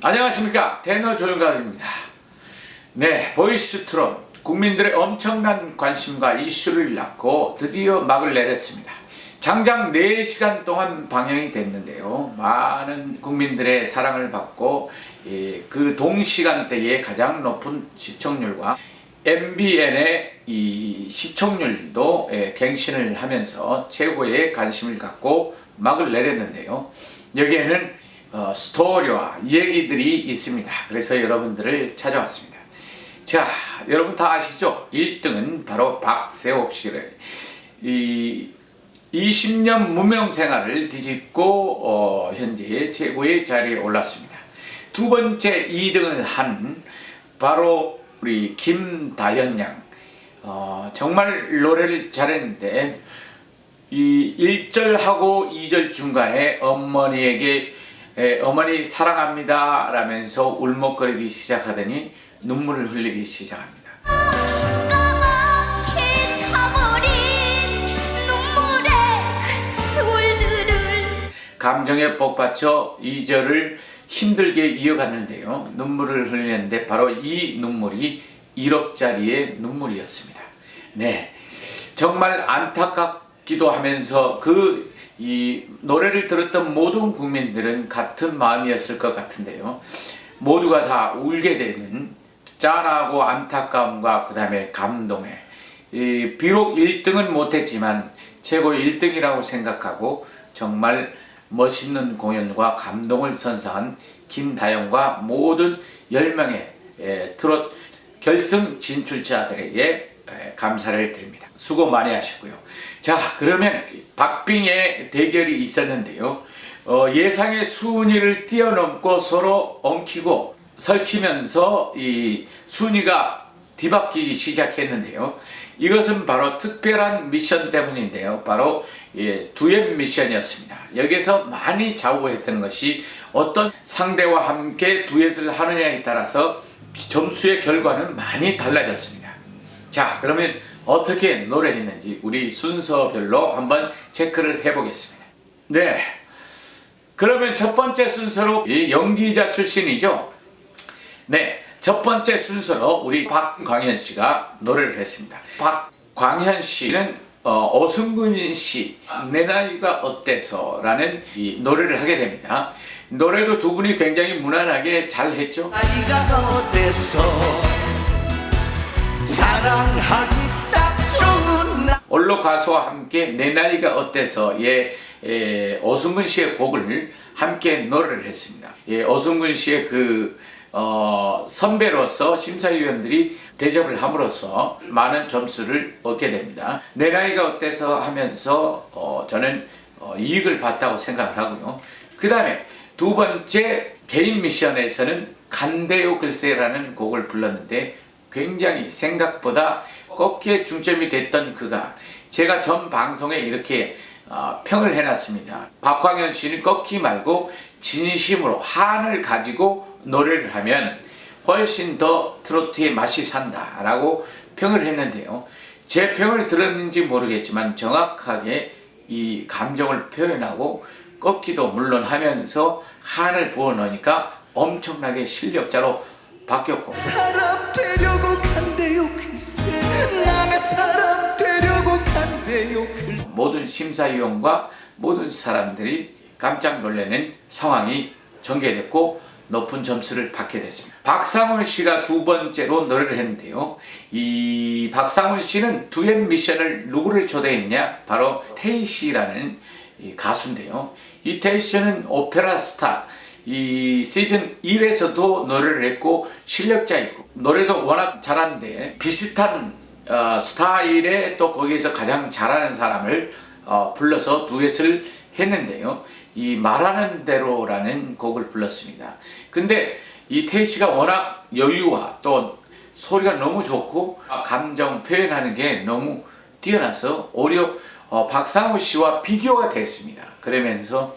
안녕하십니까 테너 조영갑입니다. 네 보이스 트롯 국민들의 엄청난 관심과 이슈를 낳고 드디어 막을 내렸습니다. 장장 4시간 동안 방영이 됐는데요. 많은 국민들의 사랑을 받고 예, 그 동시간대에 가장 높은 시청률과 MBN의 이 시청률도 예, 갱신을 하면서 최고의 관심을 갖고 막을 내렸는데요. 여기에는 어, 스토리와 얘기들이 있습니다. 그래서 여러분들을 찾아왔습니다. 자, 여러분 다 아시죠? 1등은 바로 박세옥 씨를 이 20년 무명 생활을 뒤집고 어, 현재 최고의 자리에 올랐습니다. 두 번째 2등을 한 바로 우리 김다현 양. 어, 정말 노래를 잘했는데 이 1절하고 2절 중간에 어머니에게 에, 어머니 사랑합니다 라면서 울먹거리기 시작하더니 눈물을 흘리기 시작합니다. 그 감정에 복받쳐 2절을 힘들게 이어갔는데요. 눈물을 흘렸는데 바로 이 눈물이 1억짜리의 눈물이었습니다. 네. 정말 안타깝기도 하면서 그 이 노래를 들었던 모든 국민들은 같은 마음이었을 것 같은데요. 모두가 다 울게 되는 짠하고 안타까움과 그 다음에 감동에 이 비록 1등은 못했지만 최고 1등이라고 생각하고 정말 멋있는 공연과 감동을 선사한 김다영과 모든 10명의 예, 트롯 결승 진출자들에게 예, 감사를 드립니다. 수고 많이 하셨고요. 자, 그러면 박빙의 대결이 있었는데요. 어, 예상의 순위를 뛰어넘고 서로 엉키고 설키면서 이 순위가 뒤바뀌기 시작했는데요. 이것은 바로 특별한 미션 때문인데요. 바로 예, 두엣 미션이었습니다. 여기서 많이 좌우했던 것이 어떤 상대와 함께 두엣을 하느냐에 따라서 점수의 결과는 많이 달라졌습니다. 자, 그러면 어떻게 노래했는지 우리 순서별로 한번 체크를 해보겠습니다. 네. 그러면 첫 번째 순서로 이 연기자 출신이죠. 네, 첫 번째 순서로 우리 박광현 씨가 노래를 했습니다. 박광현 씨는 어, 오승근 씨, 내 나이가 어때서 라는 이 노래를 하게 됩니다. 노래도 두 분이 굉장히 무난하게 잘 했죠. 나이가 어때서 사랑하기 딱 좋은 나 올로 가수와 함께 내 나이가 어때서 예, 예, 오승근 씨의 곡을 함께 노래를 했습니다. 예, 오승근 씨의 그 어, 선배로서 심사위원들이 대접을 함으로써 많은 점수를 얻게 됩니다. 내 나이가 어때서 하면서 어, 저는 어, 이익을 봤다고 생각을 하고요. 그 다음에 두 번째 개인 미션에서는 간대요 글쎄라는 곡을 불렀는데 굉장히 생각보다 꺾기에 중점이 됐던 그가 제가 전 방송에 이렇게 어, 평을 해놨습니다. 박광현 씨는 꺾기 말고 진심으로 한을 가지고 노래를 하면 훨씬 더 트로트의 맛이 산다 라고 평을 했는데요. 제 평을 들었는지 모르겠지만 정확하게 이 감정을 표현하고 꺾기도 물론 하면서 한을 부어 넣으니까 엄청나게 실력자로 바뀌었고 사람 되려고 간대요 글쎄 남의 사람 되려고 간대요 글쎄 모든 심사위원과 모든 사람들이 깜짝 놀라는 상황이 전개됐고 높은 점수를 받게 됐습니다. 박상훈 씨가 두 번째로 노래를 했는데요. 이 박상훈 씨는 두엣 미션을 누구를 초대했냐? 바로 테이 씨라는 이 가수인데요. 이 테이 씨는 오페라 스타. 이 시즌 1에서도 노래를 했고 실력자이고 노래도 워낙 잘하는데 비슷한 어, 스타일의 또 거기에서 가장 잘하는 사람을 어, 불러서 두엣을 했는데요. 이 말하는 대로라는 곡을 불렀습니다. 근데 이 태희 씨가 워낙 여유와 또 소리가 너무 좋고 감정 표현하는 게 너무 뛰어나서 오히려 어, 박상우 씨와 비교가 됐습니다. 그러면서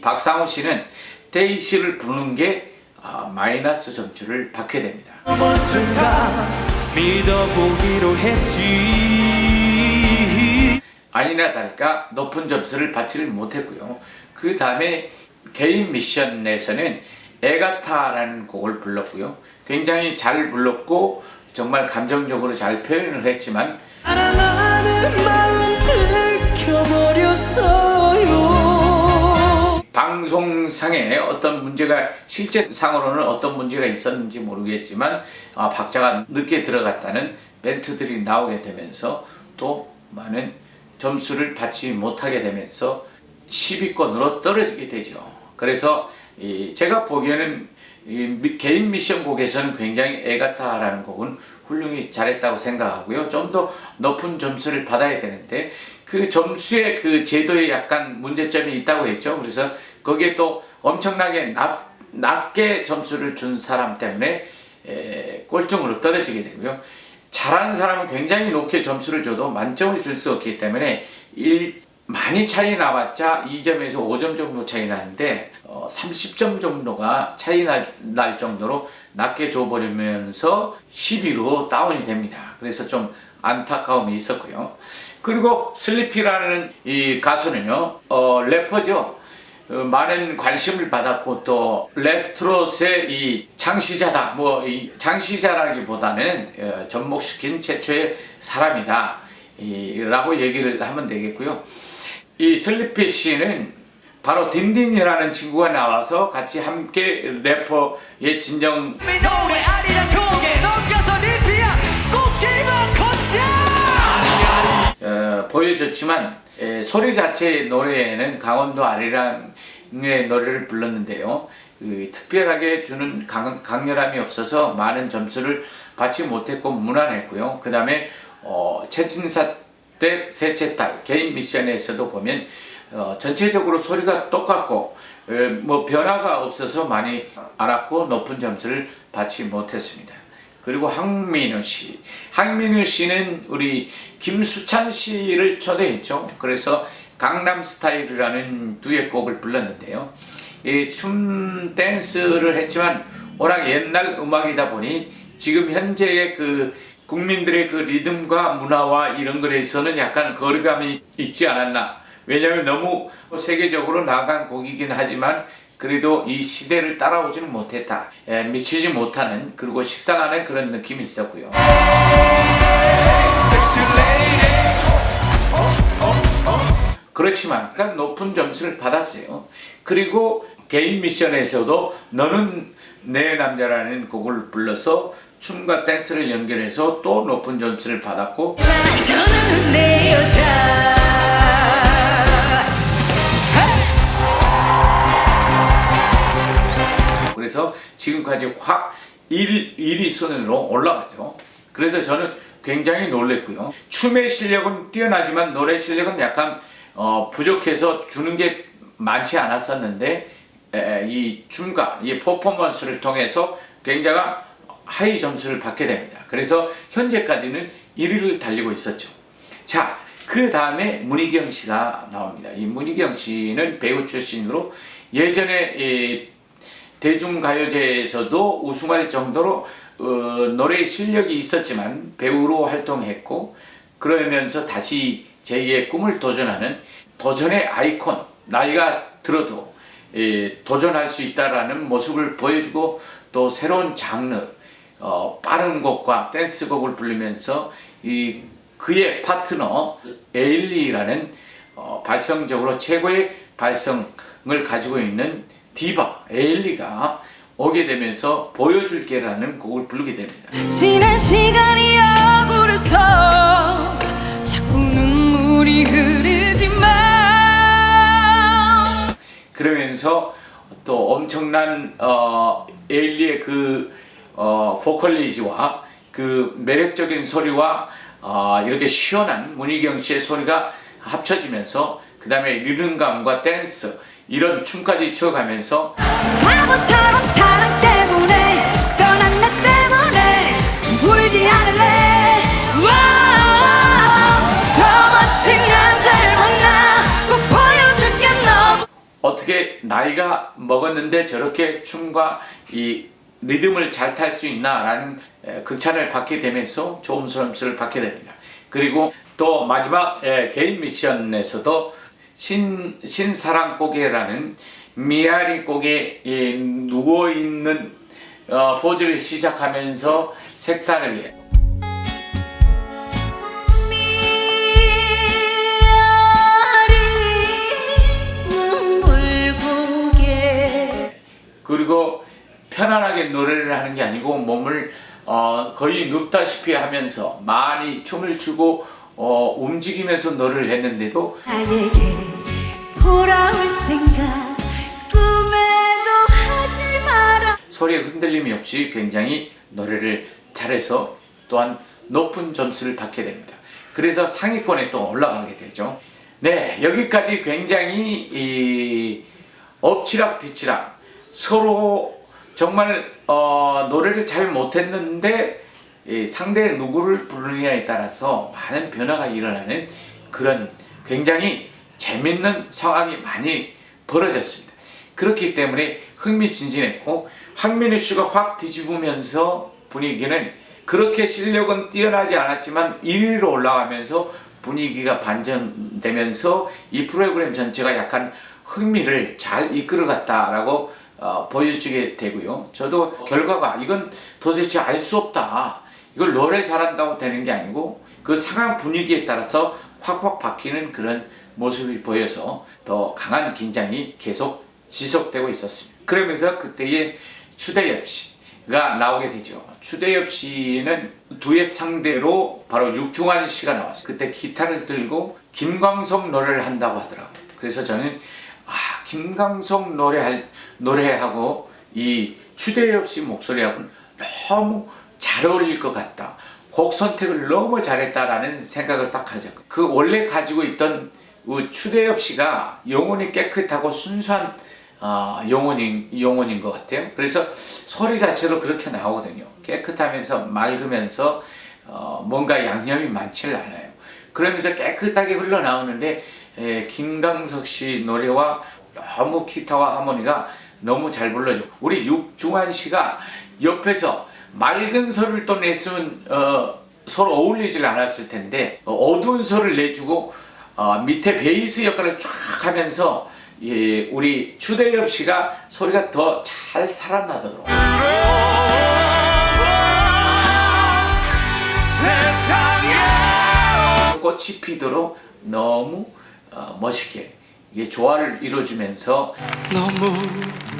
박상우 씨는 태희 씨를 부르는 게 아, 마이너스 점수를 받게 됩니다. 믿어보기로 했지 아니나 다를까 높은 점수를 받지를 못했고요. 그 다음에 개인 미션에서는 에가타라는 곡을 불렀고요. 굉장히 잘 불렀고 정말 감정적으로 잘 표현을 했지만 사랑하는 마음 들켜버렸어요 방송상에 어떤 문제가 실제상으로는 어떤 문제가 있었는지 모르겠지만 아, 박자가 늦게 들어갔다는 멘트들이 나오게 되면서 또 많은 점수를 받지 못하게 되면서 10위권으로 떨어지게 되죠. 그래서 이 제가 보기에는 개인 미션 곡에서는 굉장히 에가타라는 곡은 훌륭히 잘했다고 생각하고요. 좀 더 높은 점수를 받아야 되는데 그 점수의 그 제도에 약간 문제점이 있다고 했죠. 그래서 거기에 또 엄청나게 낮, 낮게 점수를 준 사람 때문에 에, 꼴등으로 떨어지게 되고요. 잘하는 사람은 굉장히 높게 점수를 줘도 만점을 줄 수 없기 때문에 일, 많이 차이 나봤자 2점에서 5점 정도 차이 나는데 어, 30점 정도가 차이 날, 날 정도로 낮게 줘버리면서 10위로 다운이 됩니다. 그래서 좀 안타까움이 있었고요. 그리고 슬리피라는 이 가수는요, 어, 래퍼죠. 어, 많은 관심을 받았고 또 랩트롯의 이 장시자다 뭐이 장시자라기보다는 어, 접목시킨 최초의 사람이다 이, 라고 얘기를 하면 되겠고요 이 슬리피 씨는 바로 딘딘이라는 친구가 나와서 같이 함께 래퍼의 진정 어, 보여줬지만 에, 소리 자체의 노래에는 강원도 아리랑의 노래를 불렀는데요. 그, 특별하게 주는 강, 강렬함이 없어서 많은 점수를 받지 못했고 무난했고요. 그 다음에 어, 최진사 때 셋째 딸 개인 미션에서도 보면 어, 전체적으로 소리가 똑같고 에, 뭐 변화가 없어서 많이 알았고 높은 점수를 받지 못했습니다. 그리고 황민우 씨. 황민우 씨는 우리 김수찬 씨를 초대했죠. 그래서 강남 스타일이라는 듀엣곡을 불렀는데요. 이 춤 댄스를 했지만 워낙 옛날 음악이다 보니 지금 현재의 그 국민들의 그 리듬과 문화와 이런 것에서는 약간 거리감이 있지 않았나. 왜냐하면 너무 세계적으로 나간 곡이긴 하지만 그래도 이 시대를 따라오지는 못했다. 예, 미치지 못하는 그리고 식상하는 그런 느낌이 있었고요. 그렇지만 약간 높은 점수를 받았어요. 그리고 개인 미션에서도 너는 내 남자라는 곡을 불러서 춤과 댄스를 연결해서 또 높은 점수를 받았고 그래서 지금까지 확 1, 1위 순으로 올라가죠. 그래서 저는 굉장히 놀랬고요. 춤의 실력은 뛰어나지만 노래 실력은 약간 어, 부족해서 주는 게 많지 않았었는데 에, 이 춤과 이 퍼포먼스를 통해서 굉장히 하이 점수를 받게 됩니다. 그래서 현재까지는 1위를 달리고 있었죠. 자, 그 다음에 문희경 씨가 나옵니다. 이 문희경 씨는 배우 출신으로 예전에 이 대중가요제에서도 우승할 정도로 어, 노래 실력이 있었지만 배우로 활동했고 그러면서 다시 제2의 꿈을 도전하는 도전의 아이콘 나이가 들어도 예, 도전할 수 있다라는 모습을 보여주고 또 새로운 장르 어, 빠른 곡과 댄스 곡을 부르면서 이 그의 파트너 에일리라는 어, 발성적으로 최고의 발성을 가지고 있는 디바 에일리가 오게 되면서 보여줄게라는 곡을 부르게 됩니다. 지난 시간이 억울해서 자꾸 눈물이 흐르지만 그러면서 또 엄청난 어, 에일리의 그 어, 보컬리지와 그 매력적인 소리와 어, 이렇게 시원한 문희경 씨의 소리가 합쳐지면서 그 다음에 리듬감과 댄스 이런 춤까지 춰가면서 바보처럼 사랑 때문에 떠난 나 때문에 울지 않을래? 더 멋진 남자를 만나 꼭 보여줄게 너. 어떻게 나이가 먹었는데 저렇게 춤과 이 리듬을 잘 탈 수 있나라는 에, 극찬을 받게 되면서 좋은 점수를 받게 됩니다. 그리고 또 마지막 예, 개인 미션에서도 신 신사랑 고개라는 미아리 고개 예, 누워 있는 어, 포즈를 시작하면서 색다르게 그리고 편안하게 노래를 하는 게 아니고 몸을 어, 거의 눕다시피 하면서 많이 춤을 추고 어, 움직이면서 노래를 했는데도 나에게 돌아올 생각 꿈에도 하지 마라 소리에 흔들림이 없이 굉장히 노래를 잘해서 또한 높은 점수를 받게 됩니다. 그래서 상위권에 또 올라가게 되죠. 네, 여기까지 굉장히 이 엎치락 뒤치락 서로 정말 어, 노래를 잘 못했는데 이 상대 누구를 부르느냐에 따라서 많은 변화가 일어나는 그런 굉장히 재밌는 상황이 많이 벌어졌습니다. 그렇기 때문에 흥미진진했고 황민우 씨가 확 뒤집으면서 분위기는 그렇게 실력은 뛰어나지 않았지만 1위로 올라가면서 분위기가 반전되면서 이 프로그램 전체가 약간 흥미를 잘 이끌어갔다라고 어, 보여주게 되고요. 저도 결과가 이건 도대체 알 수 없다. 이걸 노래 잘한다고 되는 게 아니고 그 상황 분위기에 따라서 확확 바뀌는 그런 모습이 보여서 더 강한 긴장이 계속 지속되고 있었습니다. 그러면서 그때의 추대엽 씨가 나오게 되죠. 추대엽 씨는 두엣 상대로 바로 육중환 씨가 나왔어요. 그때 기타를 들고 김광석 노래를 한다고 하더라고요. 그래서 저는 아 김광석 노래할 노래하고 이 추대엽 씨 목소리하고는 너무 잘 어울릴 것 같다. 곡 선택을 너무 잘했다라는 생각을 딱 하죠. 그 원래 가지고 있던 그 추대엽 씨가 영혼이 깨끗하고 순수한 어, 영혼인 영혼인 것 같아요. 그래서 소리 자체로 그렇게 나오거든요. 깨끗하면서 맑으면서 어, 뭔가 양념이 많지를 않아요. 그러면서 깨끗하게 흘러나오는데 에, 김강석 씨 노래와 너무 기타와 하모니가 너무 잘 불러줘. 우리 육중환 씨가 옆에서 맑은 소리를 또 냈으면 어, 서로 어울리질 않았을 텐데 어, 어두운 소리를 내주고 어, 밑에 베이스 역할을 쫙 하면서 예, 우리 추대엽 씨가 소리가 더 잘 살아나더라고요. 꽃이 피도록 너무 어, 멋있게 이게 조화를 이루어주면서 너무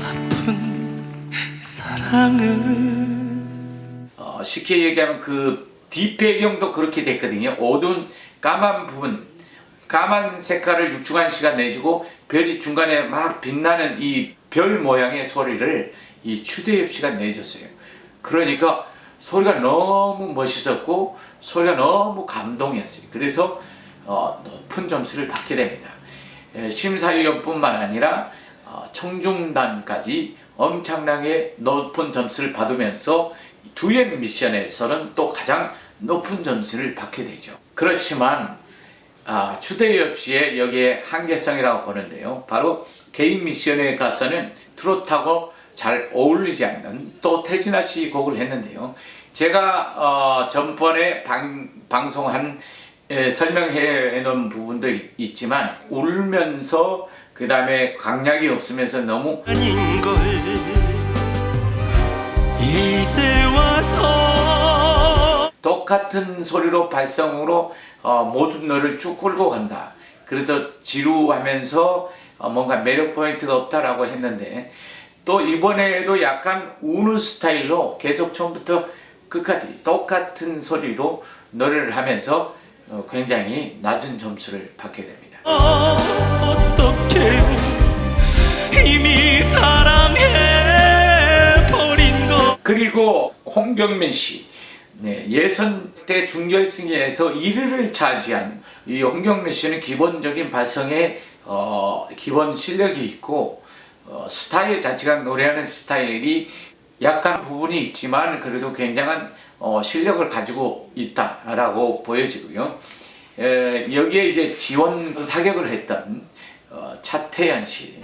아픈 사랑은 어, 쉽게 얘기하면 그 뒷배경도 그렇게 됐거든요. 어두운 까만 부분, 까만 색깔을 육중한 씨가 내주고 별이 중간에 막 빛나는 이 별 모양의 소리를 이 추대엽 씨가 내줬어요. 그러니까 소리가 너무 멋있었고 소리가 너무 감동이었어요. 그래서 어, 높은 점수를 받게 됩니다. 에, 심사위원뿐만 아니라 어, 청중단까지 엄청나게 높은 점수를 받으면서 두엣 미션에서는 또 가장 높은 점수를 받게 되죠. 그렇지만 아, 추대엽 씨의 여기에 한계성이라고 보는데요. 바로 개인 미션에 가서는 트로트하고 잘 어울리지 않는 또 태진아 씨 곡을 했는데요. 제가 어, 전번에 방, 방송한 에, 설명해 놓은 부분도 있, 있지만 울면서 그 다음에 강약이 없으면서 너무 아닌 걸 이제 와서 똑같은 소리로 발성으로 어, 모든 노래를 쭉 끌고 간다. 그래서 지루하면서 어, 뭔가 매력 포인트가 없다라고 했는데 또 이번에도 약간 우는 스타일로 계속 처음부터 끝까지 똑같은 소리로 노래를 하면서 어, 굉장히 낮은 점수를 받게 됩니다. 어떻게 이미 사랑해 버린 거 그리고 홍경민 씨 네, 예선 때 준결승에서 1위를 차지한 이 홍경민 씨는 기본적인 발성에 어, 기본 실력이 있고 어, 스타일 자체가 노래하는 스타일이 약간 부분이 있지만 그래도 굉장한 어, 실력을 가지고 있다라고 보여지고요. 에, 여기에 이제 지원 사격을 했던 어, 차태현 씨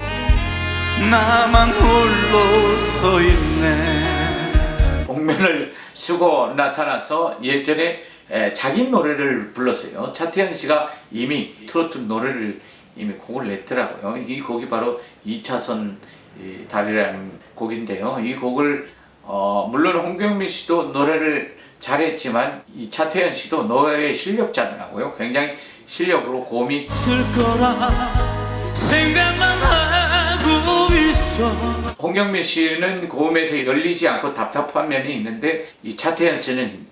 나만 홀로 서 있네 복면을 쓰고 나타나서 예전에 에, 자기 노래를 불렀어요. 차태현 씨가 이미 트로트 노래를 이미 곡을 냈더라고요. 이 곡이 바로 2차선 이 달이라는 곡인데요. 이 곡을 어, 물론 홍경민 씨도 노래를 잘했지만 이 차태현 씨도 노래 실력자더라고요. 굉장히 실력으로 고음이 쓸 거라 생각만 하고 있어 홍경민 씨는 고음에서 열리지 않고 답답한 면이 있는데 이 차태현 씨는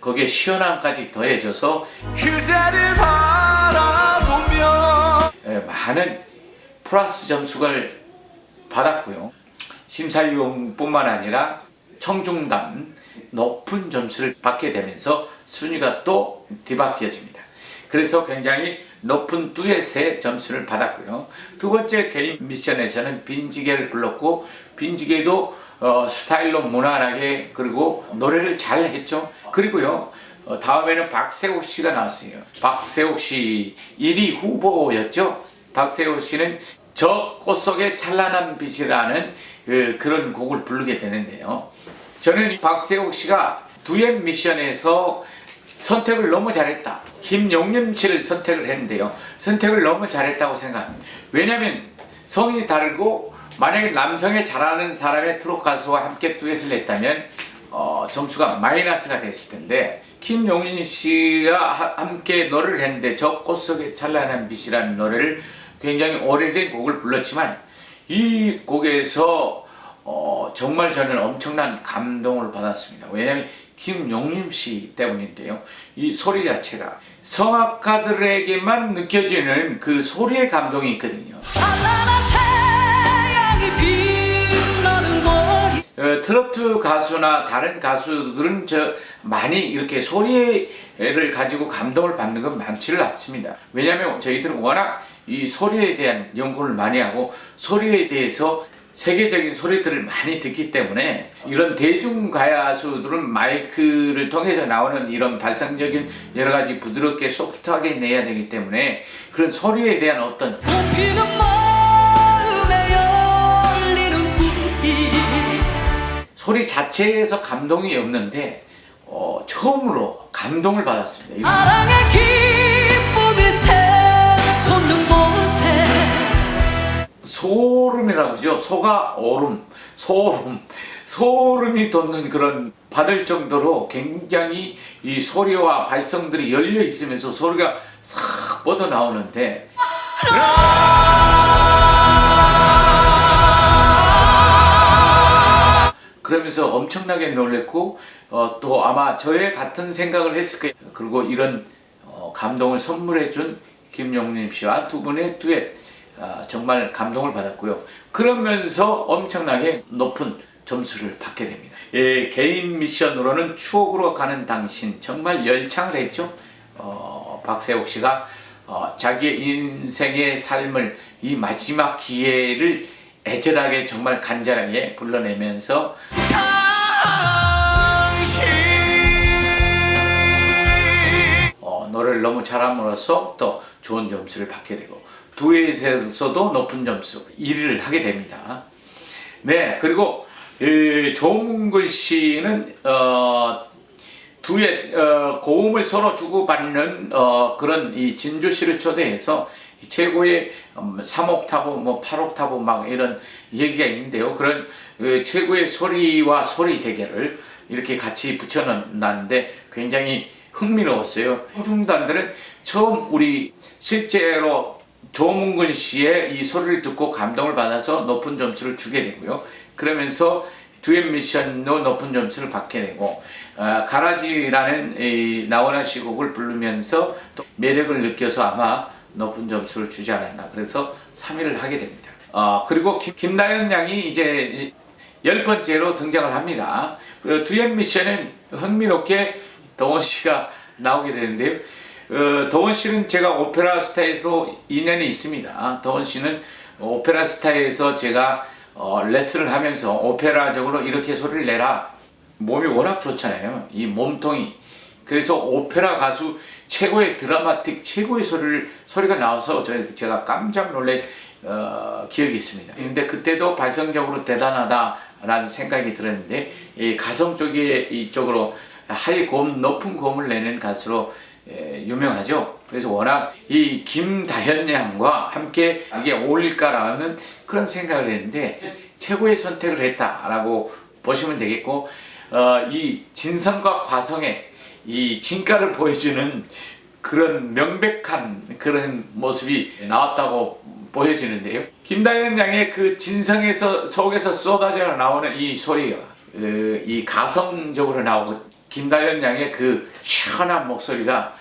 거기에 시원함까지 더해져서 그대를 바라보며 에, 많은 플러스 점수를 받았고요. 심사위원뿐만 아니라 청중단 높은 점수를 받게 되면서 순위가 또 뒤바뀌어집니다. 그래서 굉장히 높은 듀엣의 점수를 받았고요. 두 번째 개인 미션에서는 빈지게를 불렀고 빈지게도 어, 스타일로 무난하게 그리고 노래를 잘 했죠. 그리고요. 어, 다음에는 박세옥 씨가 나왔어요. 박세옥 씨 1위 후보였죠. 박세옥 씨는 저 꽃 속에 찬란한 빛이라는 그, 그런 곡을 부르게 되는데요. 저는 이 박세옥 씨가 두엣 미션에서 선택을 너무 잘했다. 김용림 씨를 선택을 했는데요. 선택을 너무 잘했다고 생각합니다. 왜냐하면 성이 다르고 만약에 남성에 잘하는 사람의 트롯 가수와 함께 듀엣을 했다면 어, 점수가 마이너스가 됐을 텐데 김용민 씨와 하- 함께 노래를 했는데 저 꽃속의 찬란한 빛이라는 노래를 굉장히 오래된 곡을 불렀지만 이 곡에서 어, 정말 저는 엄청난 감동을 받았습니다. 왜냐하면 김용림 씨 때문인데요. 이 소리 자체가 성악가들에게만 느껴지는 그 소리의 감동이 있거든요. 어, 트로트 가수나 다른 가수들은 저 많이 이렇게 소리를 가지고 감동을 받는 건 많지를 않습니다. 왜냐하면 저희들은 워낙 이 소리에 대한 연구를 많이 하고 소리에 대해서 세계적인 소리들을 많이 듣기 때문에 이런 대중 가야수들은 마이크를 통해서 나오는 이런 발상적인 여러 가지 부드럽게 소프트하게 내야 되기 때문에 그런 소리에 대한 어떤 소리 자체에서 감동이 없는데 어, 처음으로 감동을 받았습니다. 소름이라고 그러죠. 소가 오름, 소름, 소름이 돋는 그런 받을 정도로 굉장히 이 소리와 발성들이 열려 있으면서 소리가 싹 뻗어 나오는데 그러면서 엄청나게 놀랬고 어, 또 아마 저의 같은 생각을 했을 거예요. 그리고 이런 어, 감동을 선물해 준 김용림 씨와 두 분의 듀엣 아, 정말 감동을 받았고요. 그러면서 엄청나게 높은 점수를 받게 됩니다. 예, 개인 미션으로는 추억으로 가는 당신 정말 열창을 했죠. 어, 박세옥 씨가 어, 자기의 인생의 삶을 이 마지막 기회를 애절하게 정말 간절하게 불러내면서 어, 노래를 너무 잘함으로써 또 좋은 점수를 받게 되고 두엣에서도 높은 점수 1위를 하게 됩니다. 네 그리고 이 조문글 씨는 어, 두엣 어, 고음을 서로 주고받는 어, 그런 이 진주 씨를 초대해서 이 최고의 음, 3옥타브 뭐 8옥타브 막 이런 얘기가 있는데요. 그런 그 최고의 소리와 소리 대결을 이렇게 같이 붙여놨는데 굉장히 흥미로웠어요. 중단들은 처음 우리 실제로 조문근 씨의 이 소리를 듣고 감동을 받아서 높은 점수를 주게 되고요. 그러면서 듀엣 미션도 높은 점수를 받게 되고 아, 가라지라는 이 나훈아 씨 곡을 부르면서 또 매력을 느껴서 아마 높은 점수를 주지 않았나 그래서 3위를 하게 됩니다. 아, 그리고 김, 김나연 양이 이제 열 번째로 등장을 합니다. 그 듀엣 미션은 흥미롭게 동원 씨가 나오게 되는데요. 어, 동원 씨는 제가 오페라 스타에도 인연이 있습니다. 동원 씨는 오페라 스타에서 제가 어, 레슨을 하면서 오페라적으로 이렇게 소리를 내라. 몸이 워낙 좋잖아요. 이 몸통이. 그래서 오페라 가수 최고의 드라마틱 최고의 소리를 소리가 나와서 저- 제가 깜짝 놀란 어, 기억이 있습니다. 근데 그때도 발성적으로 대단하다라는 생각이 들었는데 이 가성 쪽에 이쪽으로 하이 고음, 높은 고음을 내는 가수로 에, 유명하죠. 그래서 워낙 이 김다현 양과 함께 이게 어울릴까라는 그런 생각을 했는데 최고의 선택을 했다라고 보시면 되겠고 어, 이 진성과 과성의 이 진가를 보여주는 그런 명백한 그런 모습이 나왔다고 보여지는데요. 김다현 양의 그 진성에서 속에서 쏟아져 나오는 이 소리가 그, 이 가성적으로 나오고 김다현 양의 그 시원한 목소리가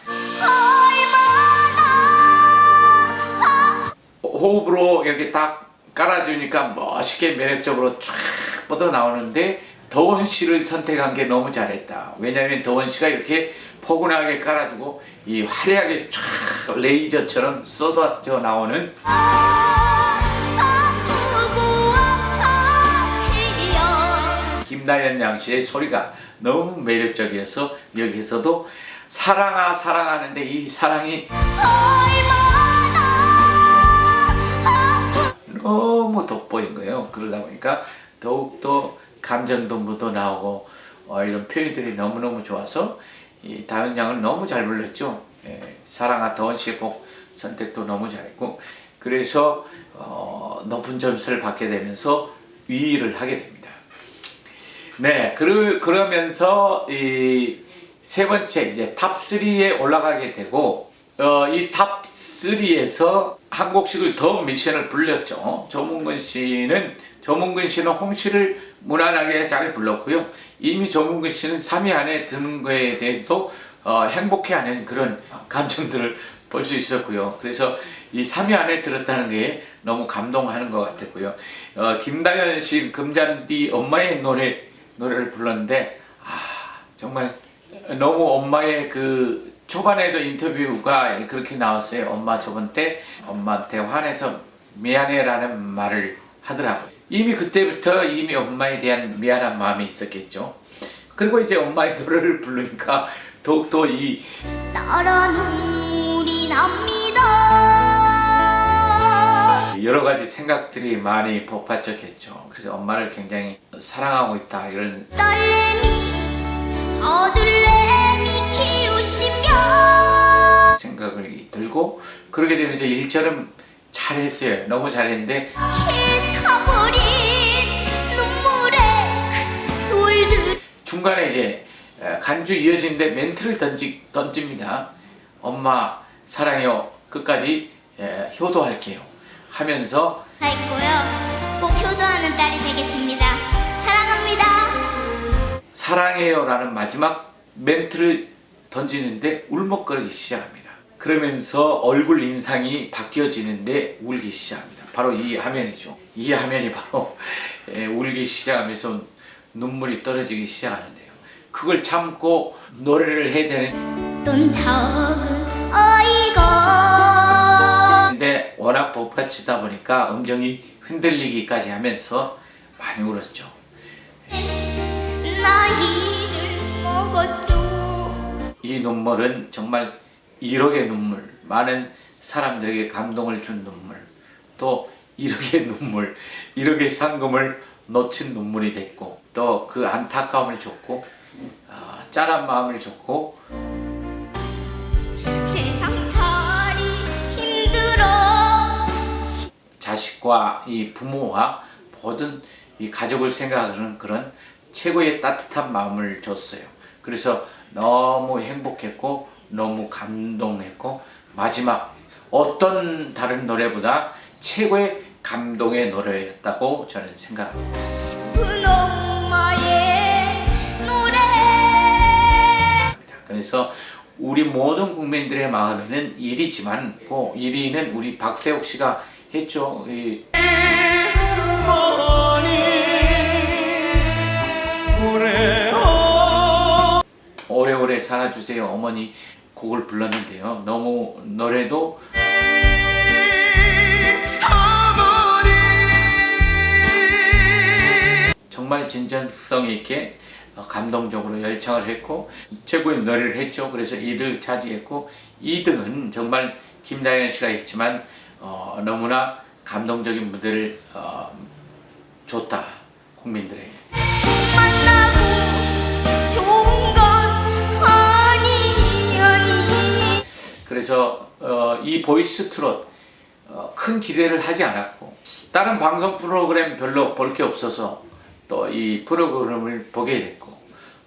호흡으로 이렇게 딱 깔아주니까 멋있게 매력적으로 쫙 뻗어 나오는데 더원 씨를 선택한 게 너무 잘했다. 왜냐하면 더원 씨가 이렇게 포근하게 깔아주고 이 화려하게 쫙 레이저처럼 쏟아져 나오는 김다현 양 씨의 소리가 너무 매력적이어서 여기서도 사랑아 사랑하는데 이 사랑이 너무 돋보인 거예요. 그러다 보니까 더욱더 감정도 묻어나오고 어, 이런 표현들이 너무너무 좋아서 이 다현 양은 너무 잘 불렀죠. 예, 사랑아 더원 씨의 곡 선택도 너무 잘했고 그래서 어, 높은 점수를 받게 되면서 위를 하게 됩니다. 네, 그러, 그러면서 이 세 번째 이제 탑 3에 올라가게 되고 어, 이탑 3에서 한 곡씩을 더 미션을 불렸죠. 조문근 씨는 조문근 씨는 홍 씨를 무난하게 잘 불렀고요. 이미 조문근 씨는 3위 안에 드는 거에 대해서도 어, 행복해하는 그런 감정들을 볼 수 있었고요. 그래서 이 3위 안에 들었다는 게 너무 감동하는 것 같았고요. 어, 김다현 씨 금잔디 엄마의 노래 노래를 불렀는데 아 정말 너무 엄마의 그 초반에도 인터뷰가 그렇게 나왔어요. 엄마 저번 때 엄마한테 화내서 미안해라는 말을 하더라고요. 이미 그때부터 이미 엄마에 대한 미안한 마음이 있었겠죠. 그리고 이제 엄마의 노래를 부르니까 더욱더 이 따라 눈물이 납니다 여러 가지 생각들이 많이 복받쳤겠죠. 그래서 엄마를 굉장히 사랑하고 있다 이런 딸내미 아들내미 키우시며 생각이 들고 그렇게 되면서 일처럼 잘했어요. 너무 잘했는데 피 타버린 눈물의 그 중간에 이제 에, 간주 이어지는데 멘트를 던지, 던집니다. 엄마 사랑해요. 끝까지 에, 효도할게요. 하면서 아이고요 꼭 효도하는 딸이 되겠습니다 사랑합니다 사랑해요라는 마지막 멘트를 던지는데 울먹거리기 시작합니다. 그러면서 얼굴 인상이 바뀌어지는데 울기 시작합니다. 바로 이 화면이죠. 이 화면이 바로 에, 울기 시작하면서 눈물이 떨어지기 시작하는데요. 그걸 참고 노래를 해야 되는 돈 적은 어이가 근데 워낙 복받치다 보니까 음정이 흔들리기까지 하면서 많이 울었죠. 이 눈물은 정말 1억의 눈물, 많은 사람들에게 감동을 준 눈물, 또 1억의 눈물, 1억의 상금을 놓친 눈물이 됐고, 또 그 안타까움을 줬고, 아, 짠한 마음을 줬고, 자식과 이 부모와 모든 이 가족을 생각하는 그런 최고의 따뜻한 마음을 줬어요. 그래서 너무 행복했고 너무 감동했고 마지막 어떤 다른 노래보다 최고의 감동의 노래였다고 저는 생각합니다. 그 그래서 우리 모든 국민들의 마음에는 1위지만 그 1위는 우리 박세옥 씨가 했죠. 이 오래오 오래오래 살아주세요 어머니 곡을 불렀는데요. 너무 노래도 정말 진전성 있게 어, 감동적으로 열창을 했고 최고의 노래를 했죠. 그래서 1위를 차지했고 2등은 정말 김다현 씨가 있지만 어, 너무나 감동적인 무대를 어, 줬다 국민들에게. 그래서 어, 이 보이스 트롯 어, 큰 기대를 하지 않았고 다른 방송 프로그램 별로 볼 게 없어서 또 이 프로그램을 보게 됐고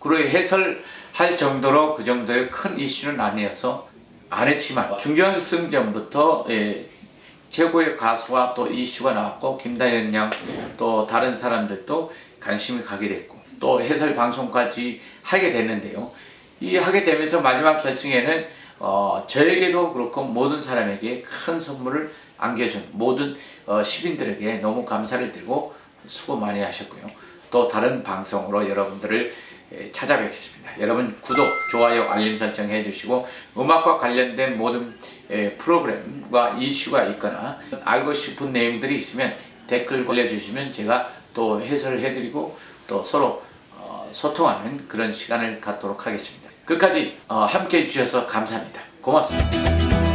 그리고 해설할 정도로 그 정도의 큰 이슈는 아니어서 안 했지만 중견승전부터 예, 최고의 가수와 또 이슈가 나왔고 김다현 양 또 다른 사람들도 관심이 가게 됐고 또 해설 방송까지 하게 됐는데요. 이 하게 되면서 마지막 결승에는 어, 저에게도 그렇고 모든 사람에게 큰 선물을 안겨준 모든 어, 시민들에게 너무 감사를 드리고 수고 많이 하셨고요. 또 다른 방송으로 여러분들을 예, 찾아뵙겠습니다. 여러분 구독, 좋아요, 알림 설정 해주시고 음악과 관련된 모든 예, 프로그램과 이슈가 있거나 알고 싶은 내용들이 있으면 댓글 올려주시면 제가 또 해설을 해드리고 또 서로 어, 소통하는 그런 시간을 갖도록 하겠습니다. 끝까지 어, 함께 해주셔서 감사합니다. 고맙습니다.